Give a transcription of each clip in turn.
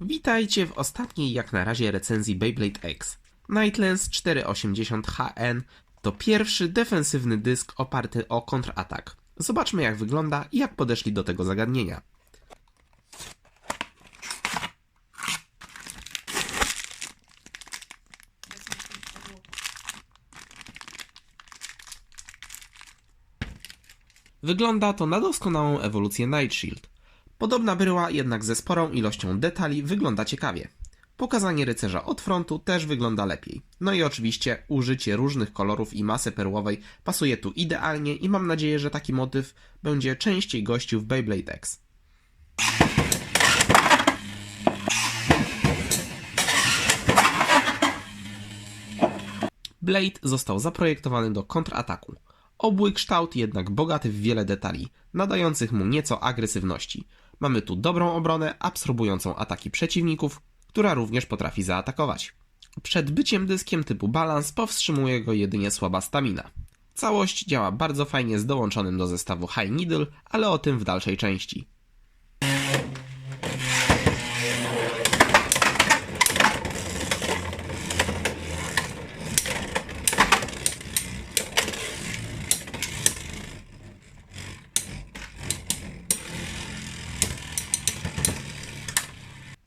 Witajcie w ostatniej jak na razie recenzji Beyblade X. Nightlens 480 HN to pierwszy defensywny dysk oparty o kontratak. Zobaczmy jak wygląda i jak podeszli do tego zagadnienia. Wygląda to na doskonałą ewolucję Night Shield. Podobna bryła, jednak ze sporą ilością detali, wygląda ciekawie. Pokazanie rycerza od frontu też wygląda lepiej. No i oczywiście użycie różnych kolorów i masy perłowej pasuje tu idealnie i mam nadzieję, że taki motyw będzie częściej gościł w Beyblade X. Blade został zaprojektowany do kontrataku. Obły kształt jednak bogaty w wiele detali, nadających mu nieco agresywności. Mamy tu dobrą obronę, absorbującą ataki przeciwników, która również potrafi zaatakować. Przed byciem dyskiem typu balans powstrzymuje go jedynie słaba stamina. Całość działa bardzo fajnie z dołączonym do zestawu High Needle, ale o tym w dalszej części.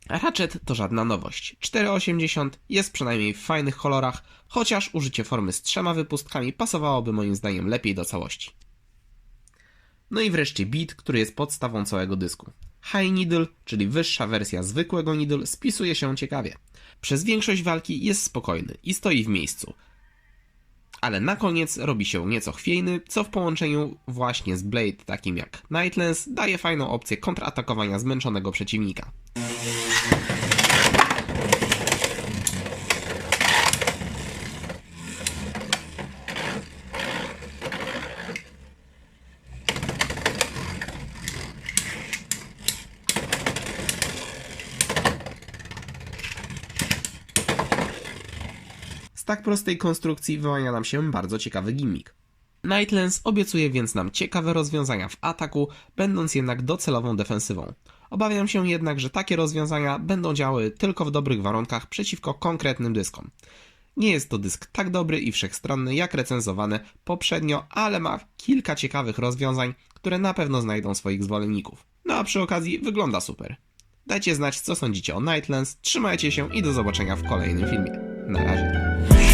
Ratchet to żadna nowość. 4,80 jest przynajmniej w fajnych kolorach, chociaż użycie formy z trzema wypustkami pasowałoby moim zdaniem lepiej do całości. No i wreszcie Beat, który jest podstawą całego dysku. High Needle, czyli wyższa wersja zwykłego Needle, spisuje się ciekawie. Przez większość walki jest spokojny i stoi w miejscu. Ale na koniec robi się nieco chwiejny, co w połączeniu właśnie z Blade takim jak Nightlens daje fajną opcję kontratakowania zmęczonego przeciwnika. Tak prostej konstrukcji wyłania nam się bardzo ciekawy gimmick. Nightlens obiecuje więc nam ciekawe rozwiązania w ataku, będąc jednak docelową defensywą. Obawiam się jednak, że takie rozwiązania będą działały tylko w dobrych warunkach przeciwko konkretnym dyskom. Nie jest to dysk tak dobry i wszechstronny jak recenzowany poprzednio, ale ma kilka ciekawych rozwiązań, które na pewno znajdą swoich zwolenników. No a przy okazji wygląda super. Dajcie znać, co sądzicie o Nightlens, trzymajcie się i do zobaczenia w kolejnym filmie. Na razie.